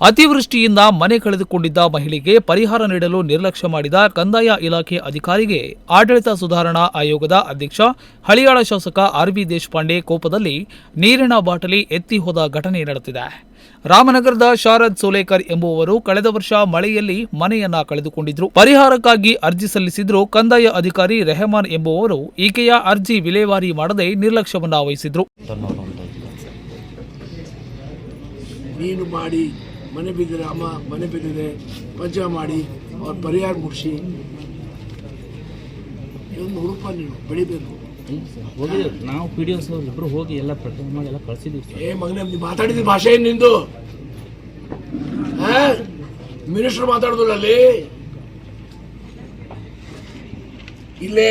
ಅತಿವೃಷ್ಟಿಯಿಂದ ಮನೆ ಕಳೆದುಕೊಂಡಿದ್ದ ಮಹಿಳೆಗೆ ಪರಿಹಾರ ನೀಡಲು ನಿರ್ಲಕ್ಷ್ಯ ಮಾಡಿದ ಕಂದಾಯ ಇಲಾಖೆ ಅಧಿಕಾರಿಗೆ ಆಡಳಿತ ಸುಧಾರಣಾ ಆಯೋಗದ ಅಧ್ಯಕ್ಷ, ಹಳಿಯಾಳ ಶಾಸಕ ಆರ್ವಿ ದೇಶಪಾಂಡೆ ಕೋಪದಲ್ಲಿ ನೀರಿನ ಬಾಟಲಿ ಎತ್ತಿ ಹೋದ ಘಟನೆ ನಡೆದಿದೆ. ರಾಮನಗರದ ಶಾರದ್ ಸೋಲೇಕರ್ ಎಂಬುವವರು ಕಳೆದ ವರ್ಷ ಮಳೆಯಲ್ಲಿ ಮನೆಯನ್ನ ಕಳೆದುಕೊಂಡಿದ್ರು. ಪರಿಹಾರಕ್ಕಾಗಿ ಅರ್ಜಿ ಸಲ್ಲಿಸಿದ್ರು ಕಂದಾಯ ಅಧಿಕಾರಿ ರೆಹಮಾನ್ ಎಂಬುವವರು, ಈಕೆಯ ಅರ್ಜಿ ವಿಲೇವಾರಿ ಮಾಡದೆ ನಿರ್ಲಕ್ಷ್ಯವನ್ನ ವಹಿಸಿದ್ರು. ನೀನು ಮಾಡಿ ಮನೆ ಬಿದ್ದರೆ ಅಮ್ಮ ಮನೆ ಬಿದ್ದಿದೆ ಪಂಚ ಮಾಡಿ ಅವ್ರ ಪರಿಹಾರ ಮುಗಿಸಿ. ಇದೊಂದು ಹುಡುಕ ನೀನು ಬೆಳಿಬೇಕು. ಹೋಗಿ ನಾವು ಪಿ ಡಿ ಎಸ್ ಇಬ್ಬರು ಹೋಗಿ ಎಲ್ಲ ಪ್ರಕರಣ ಮಾಡಿ ಎಲ್ಲ ಕಳಿಸಿದ್ದೀವಿ ಏ ಮಗನೇ ನೀವು ಮಾತಾಡಿದ ಭಾಷೆ ಏನು ನಿಂದು? ಮಿನಿಸ್ಟರ್ ಮಾತಾಡೋದಿಲ್ಲ ಅಲ್ಲಿ ಇಲ್ಲೇ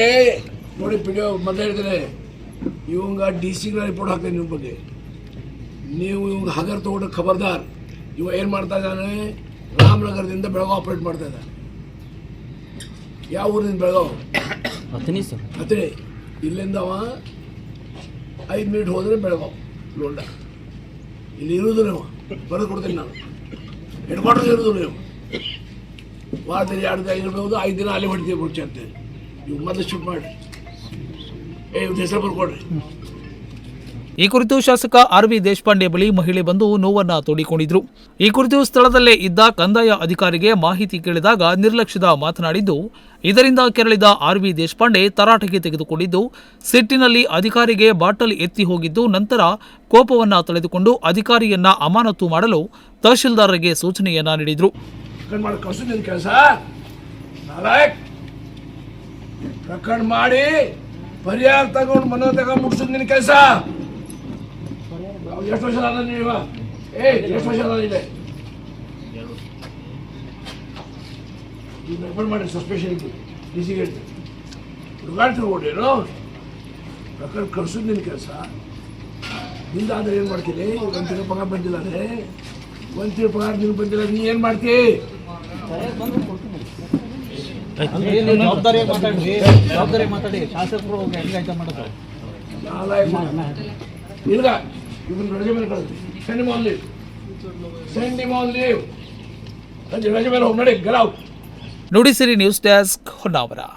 ನೋಡಿ ಪಿಡಿಯೋ ಮೊದಲೇ ಹೇಳ್ತಾರೆ ಇವಂಗ ಡಿ ಸಿಗಳ ರಿಪೋರ್ಟ್ ಹಾಕ್ತೀನಿ ನಿಮ್ಮ ಬಗ್ಗೆ. ನೀವು ಇವಂಗ ಹಗರ್ ತಗೊಂಡ ಖಬರ್ದಾರ್. ಇವ ಏನು ಮಾಡ್ತಾ ಇದ್ದಾನೆ? ರಾಮನಗರದಿಂದ ಬೆಳಗಾವ್ ಆಪರೇಟ್ ಮಾಡ್ತಾ ಇದ್ದಾನೆ. ಯಾವ ಊರಿಂದ ಬೆಳಗಾವ್? ಹತ್ತನೇ ಸರ್. ಇಲ್ಲಿಂದ ಅವ ಐದು ಮಿನಿಟ್ ಹೋದ್ರೆ ಬೆಳಗಾವ್ ಲೋಂಡ. ಇಲ್ಲಿ ಇರುವುದು ನೀವು ಬರೆದು ಕೊಡ್ತೀನಿ ನಾನು. ಹೆಡ್ ಕ್ವಾರ್ಟರ್ ಇರೋದು ನೀವು ವಾರದಲ್ಲಿ ಎರಡು ದಿನ ಇರ್ಬೋದು ಐದು ದಿನ ಅಲ್ಲಿ ಹೊಡಿತೀವಿ ಕೊಡ್ತೀವಿ ಅಂತೇಳಿ. ನೀವು ಮೊದಲು ಶೂಟ್ ಮಾಡಿ. ಏ ಇವ್ರ ಹೆಸರು ಬರ್ಕೊಡ್ರಿ. ಈ ಕುರಿತು ಶಾಸಕ ಆರ್ ವಿ ದೇಶಪಾಂಡೆ ಬಳಿ ಮಹಿಳೆ ಬಂದು ನೋವನ್ನ ತೋಡಿಕೊಂಡಿದ್ರು. ಈ ಕುರಿತು ಸ್ಥಳದಲ್ಲೇ ಇದ್ದ ಕಂದಾಯ ಅಧಿಕಾರಿಗೆ ಮಾಹಿತಿ ಕೇಳಿದಾಗ ನಿರ್ಲಕ್ಷ್ಯದ ಮಾತನಾಡಿದ್ದು, ಇದರಿಂದ ಕೆರಳಿದ ಆರ್ ವಿ ದೇಶಪಾಂಡೆ ತರಾಟೆಗೆ ತೆಗೆದುಕೊಂಡಿದ್ದು, ಸಿಟ್ಟಿನಲ್ಲಿ ಅಧಿಕಾರಿಗೆ ಬಾಟಲ್ ಎತ್ತಿ ಹೋಗಿದ್ದು, ನಂತರ ಕೋಪವನ್ನ ತಳೆದುಕೊಂಡು ಅಧಿಕಾರಿಯನ್ನ ಅಮಾನತು ಮಾಡಲು ತಹಶೀಲ್ದಾರರಿಗೆ ಸೂಚನೆಯನ್ನ ನೀಡಿದ್ರು. ಪ್ರಕರಣ ಮಾಡಿ ಪರಿಹಾರ ತಗೊಂಡು ಮನೋ ತಗೊಂಡು ಮುಗಿಸೋದು ನಿನ್ನ ಕೆಲಸ. ಎಷ್ಟು ವರ್ಷ ಆದ ನೀವ ಏ ಎಷ್ಟು ವರ್ಷ ಅದ ಇದೆ ಈಗ ರೆಫರ್ ಮಾಡಿ ಸಸ್ಪೆಷನ್ ಡಿ ಸಿಗೆ ಹುಡುಗಾಡ್ತಿರು ಓಡೇನು ಪ್ರಕರಣ ಕಳ್ಸೋದು ನಿನ್ನ ಕೆಲಸ ನಿಂದ ಆದ್ರೆ ಏನು ಮಾಡ್ತೀನಿ ಒಂದು ತಿಂಗಳ ಪಗಾರ ಬಂದಿಲ್ಲ ಅಂದ್ರೆ ಒಂದು ತಿಂಗಳ ಪಗಾರ ನಿನ್ಗೆ ಬಂದಿಲ್ಲ ನೀ ಏನು ಮಾಡ್ತಿ ಜವಾಬ್ದಾರಿ ಮಾತಾಡಿ ಜವಾಬ್ದಾರಿ ಮಾತಾಡಿ ಶಾಸಕರು ಹೆಂಗಾಯ್ತ ಮಾಡೋದು ಇಲ್ಲ You will Rajaman Send him on leave. Send him on leave. Rajaman, get out. News Desk, Honavara.